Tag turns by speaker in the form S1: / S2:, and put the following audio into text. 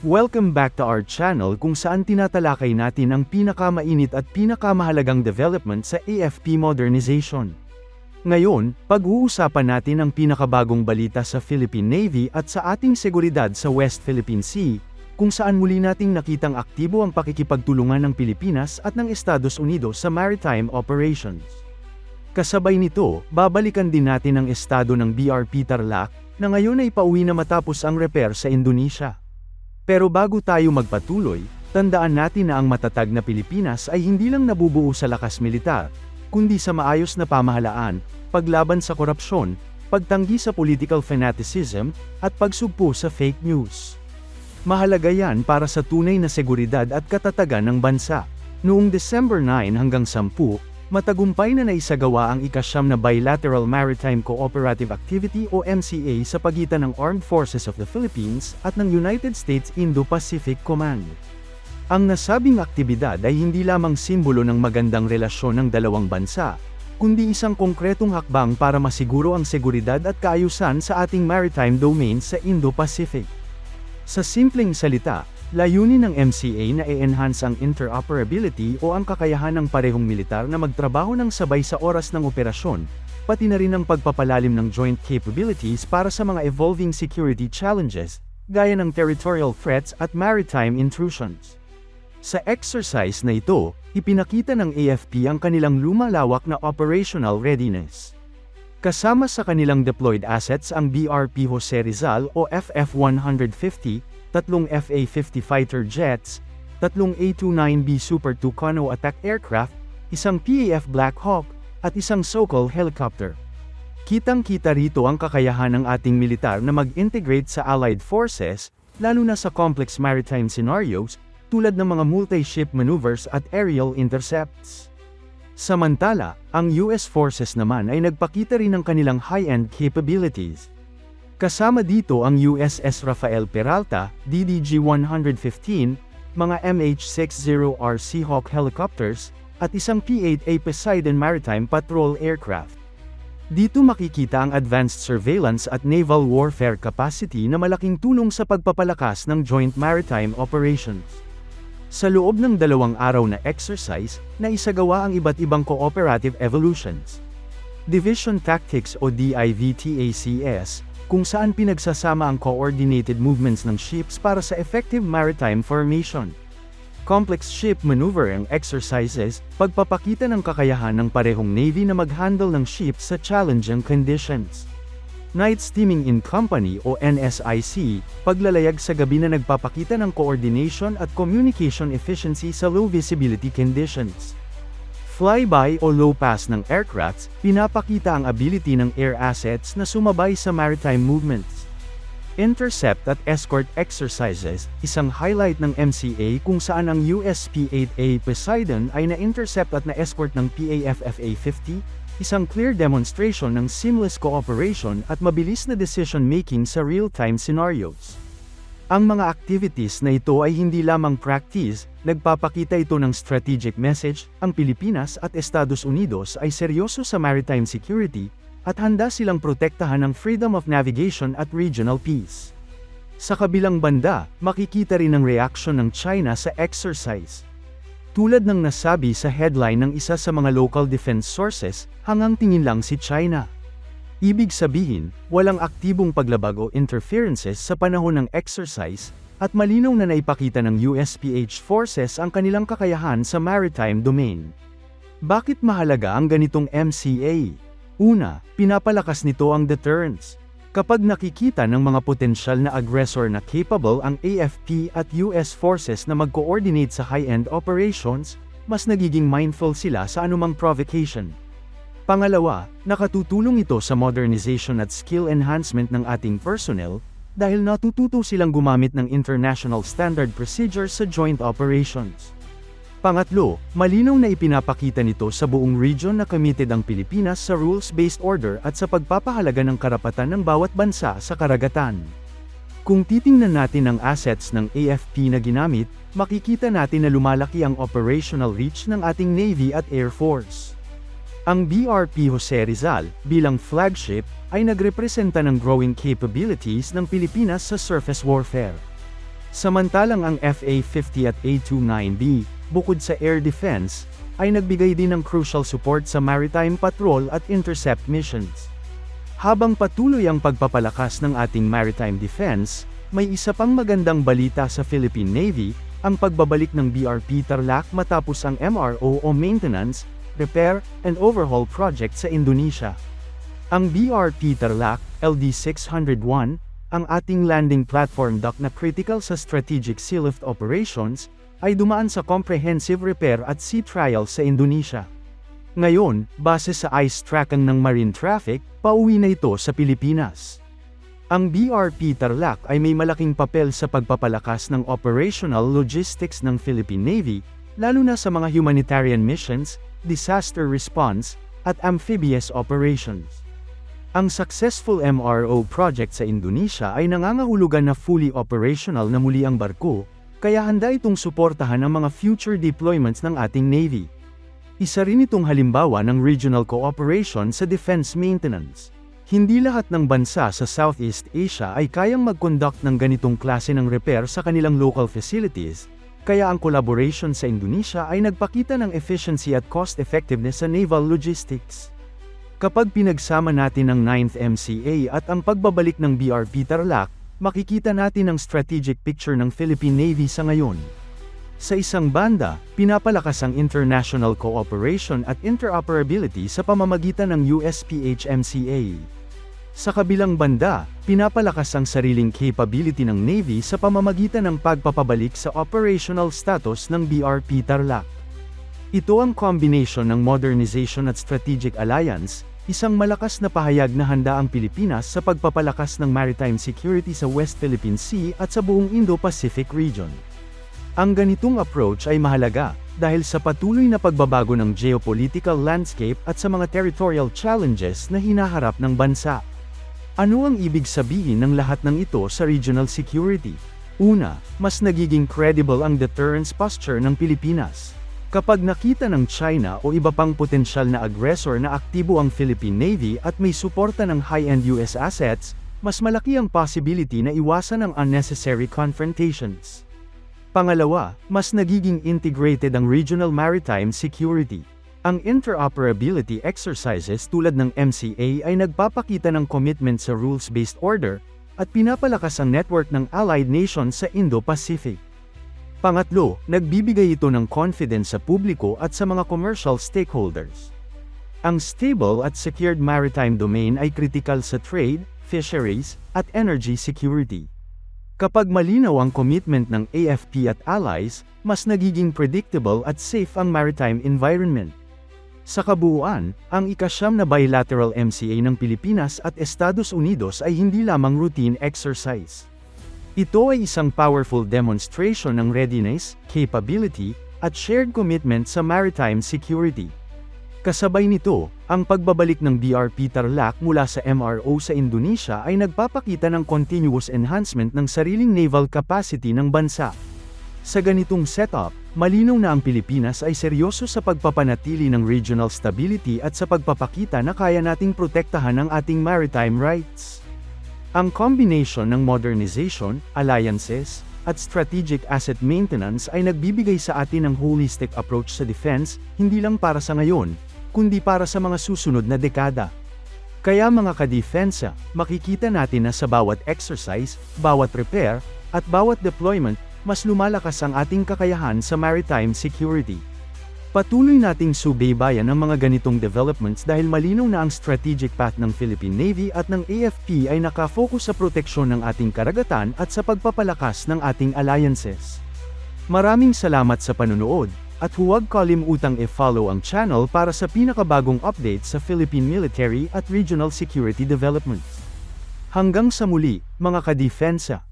S1: Welcome back to our channel kung saan tinatalakay natin ang pinakamainit at pinakamahalagang development sa AFP modernization. Ngayon, pag-uusapan natin ang pinakabagong balita sa Philippine Navy at sa ating seguridad sa West Philippine Sea, kung saan muli nating nakitang aktibo ang pakikipagtulungan ng Pilipinas at ng Estados Unidos sa maritime operations. Kasabay nito, babalikan din natin ang estado ng BRP Tarlac, na ngayon ay pauwi na matapos ang repair sa Indonesia. Pero bago tayo magpatuloy, tandaan natin na ang matatag na Pilipinas ay hindi lang nabubuo sa lakas militar, kundi sa maayos na pamahalaan, paglaban sa korupsyon, pagtanggi sa political fanaticism, at pagsugpo sa fake news. Mahalaga yan para sa tunay na seguridad at katatagan ng bansa. Noong December 9 hanggang 10, matagumpay na naisagawa ang ikasyam na Bilateral Maritime Cooperative Activity o MCA sa pagitan ng Armed Forces of the Philippines at ng United States Indo-Pacific Command. Ang nasabing aktibidad ay hindi lamang simbolo ng magandang relasyon ng dalawang bansa, kundi isang konkretong hakbang para masiguro ang seguridad at kaayusan sa ating maritime domain sa Indo-Pacific. Sa simpleng salita, layunin ng MCA na i-enhance ang interoperability o ang kakayahan ng parehong militar na magtrabaho ng sabay sa oras ng operasyon, pati na rin ang pagpapalalim ng joint capabilities para sa mga evolving security challenges, gaya ng territorial threats at maritime intrusions. Sa exercise na ito, ipinakita ng AFP ang kanilang lumalawak na operational readiness. Kasama sa kanilang deployed assets ang BRP Jose Rizal o FF-150, tatlong FA-50 fighter jets, tatlong A-29B Super Tucano attack aircraft, isang PAF Black Hawk, at isang Sokol helicopter. Kitang-kita rito ang kakayahan ng ating militar na mag-integrate sa allied forces, lalo na sa complex maritime scenarios, tulad ng mga multi-ship maneuvers at aerial intercepts. Samantala, ang US forces naman ay nagpakita rin ng kanilang high-end capabilities. Kasama dito ang USS Rafael Peralta, DDG-115, mga MH-60R Seahawk helicopters, at isang P-8A Poseidon Maritime Patrol aircraft. Dito makikita ang advanced surveillance at naval warfare capacity na malaking tulong sa pagpapalakas ng joint maritime operations. Sa loob ng dalawang araw na exercise, naisagawa ang iba't ibang cooperative evolutions. Division Tactics o DIVTACS, kung saan pinagsasama ang coordinated movements ng ships para sa effective maritime formation. Complex ship maneuvering exercises, pagpapakita ng kakayahan ng parehong navy na mag-handle ng ships sa challenging conditions. Night Steaming in Company o NSIC, paglalayag sa gabi na nagpapakita ng coordination at communication efficiency sa low visibility conditions. Flyby o low pass ng aircrafts, pinapakita ang ability ng air assets na sumabay sa maritime movements. Intercept at escort exercises, isang highlight ng MCA kung saan ang USP-8A Poseidon ay na-intercept at na-escort ng PAF-FA-50, isang clear demonstration ng seamless cooperation at mabilis na decision-making sa real-time scenarios. Ang mga activities na ito ay hindi lamang practice, nagpapakita ito ng strategic message, ang Pilipinas at Estados Unidos ay seryoso sa maritime security, at handa silang protektahan ang freedom of navigation at regional peace. Sa kabilang banda, makikita rin ang reaksyon ng China sa exercise. Tulad ng nasabi sa headline ng isa sa mga local defense sources, hangang tingin lang si China. Ibig sabihin, walang aktibong paglabag o interferences sa panahon ng exercise, at malinaw na naipakita ng USPH forces ang kanilang kakayahan sa maritime domain. Bakit mahalaga ang ganitong MCA? Una, pinapalakas nito ang deterrence. Kapag nakikita ng mga potensyal na aggressor na capable ang AFP at US forces na mag-coordinate sa high-end operations, mas nagiging mindful sila sa anumang provocation. Pangalawa, nakatutulong ito sa modernization at skill enhancement ng ating personnel, dahil natututo silang gumamit ng international standard procedures sa joint operations. Pangatlo, malinaw na ipinapakita nito sa buong region na committed ang Pilipinas sa rules-based order at sa pagpapahalaga ng karapatan ng bawat bansa sa karagatan. Kung titingnan natin ang assets ng AFP na ginamit, makikita natin na lumalaki ang operational reach ng ating Navy at Air Force. Ang BRP Jose Rizal, bilang flagship, ay nagrepresenta ng growing capabilities ng Pilipinas sa surface warfare. Samantalang ang FA-50 at A-29B, bukod sa air defense, ay nagbigay din ng crucial support sa maritime patrol at intercept missions. Habang patuloy ang pagpapalakas ng ating maritime defense, may isa pang magandang balita sa Philippine Navy, ang pagbabalik ng BRP Tarlac matapos ang MRO o Maintenance, Repair, and Overhaul project sa Indonesia. Ang BRP Tarlac, LD-601, ang ating landing platform dock na critical sa strategic sealift operations, ay dumaan sa comprehensive repair at sea trial sa Indonesia. Ngayon, base sa ice tracking ng marine traffic, pauwi na ito sa Pilipinas. Ang BRP Tarlac ay may malaking papel sa pagpapalakas ng operational logistics ng Philippine Navy, lalo na sa mga humanitarian missions, disaster response, at amphibious operations. Ang successful MRO project sa Indonesia ay nangangahulugan na fully operational na muli ang barko, kaya handa itong suportahan ang mga future deployments ng ating Navy. Isa rin itong halimbawa ng regional cooperation sa defense maintenance. Hindi lahat ng bansa sa Southeast Asia ay kayang mag-conduct ng ganitong klase ng repair sa kanilang local facilities, kaya ang collaboration sa Indonesia ay nagpakita ng efficiency at cost-effectiveness sa naval logistics. Kapag pinagsama natin ang 9th MCA at ang pagbabalik ng BRP Tarlac, makikita natin ang strategic picture ng Philippine Navy sa ngayon. Sa isang banda, pinapalakas ang international cooperation at interoperability sa pamamagitan ng USPH-MCA. Sa kabilang banda, pinapalakas ang sariling capability ng Navy sa pamamagitan ng pagpapabalik sa operational status ng BRP Tarlac. Ito ang combination ng modernization at strategic alliance, isang malakas na pahayag na handa ang Pilipinas sa pagpapalakas ng maritime security sa West Philippine Sea at sa buong Indo-Pacific region. Ang ganitong approach ay mahalaga, dahil sa patuloy na pagbabago ng geopolitical landscape at sa mga territorial challenges na hinaharap ng bansa. Ano ang ibig sabihin ng lahat ng ito sa regional security? Una, mas nagiging credible ang deterrence posture ng Pilipinas. Kapag nakita ng China o iba pang potensyal na aggressor na aktibo ang Philippine Navy at may suporta ng high-end US assets, mas malaki ang possibility na iwasan ang unnecessary confrontations. Pangalawa, mas nagiging integrated ang regional maritime security. Ang interoperability exercises tulad ng MCA ay nagpapakita ng commitment sa rules-based order, at pinapalakas ang network ng allied nations sa Indo-Pacific. Pangatlo, nagbibigay ito ng confidence sa publiko at sa mga commercial stakeholders. Ang stable at secured maritime domain ay critical sa trade, fisheries, at energy security. Kapag malinaw ang commitment ng AFP at allies, mas nagiging predictable at safe ang maritime environment. Sa kabuuan, ang ikasyam na bilateral MCA ng Pilipinas at Estados Unidos ay hindi lamang routine exercise. Ito ay isang powerful demonstration ng readiness, capability, at shared commitment sa maritime security. Kasabay nito, ang pagbabalik ng BRP Tarlac mula sa MRO sa Indonesia ay nagpapakita ng continuous enhancement ng sariling naval capacity ng bansa. Sa ganitong setup, malinaw na ang Pilipinas ay seryoso sa pagpapanatili ng regional stability at sa pagpapakita na kaya nating protektahan ang ating maritime rights. Ang combination ng modernization, alliances, at strategic asset maintenance ay nagbibigay sa atin ng holistic approach sa defense, hindi lang para sa ngayon, kundi para sa mga susunod na dekada. Kaya mga ka-defensa, makikita natin na sa bawat exercise, bawat repair, at bawat deployment, mas lumalakas ang ating kakayahan sa maritime security. Patuloy nating subaybayan ang mga ganitong developments dahil malinaw na ang strategic path ng Philippine Navy at ng AFP ay nakafocus sa proteksyon ng ating karagatan at sa pagpapalakas ng ating alliances. Maraming salamat sa panunood, at huwag kalimutang i-follow ang channel para sa pinakabagong updates sa Philippine military at regional security developments. Hanggang sa muli, mga kadefensa!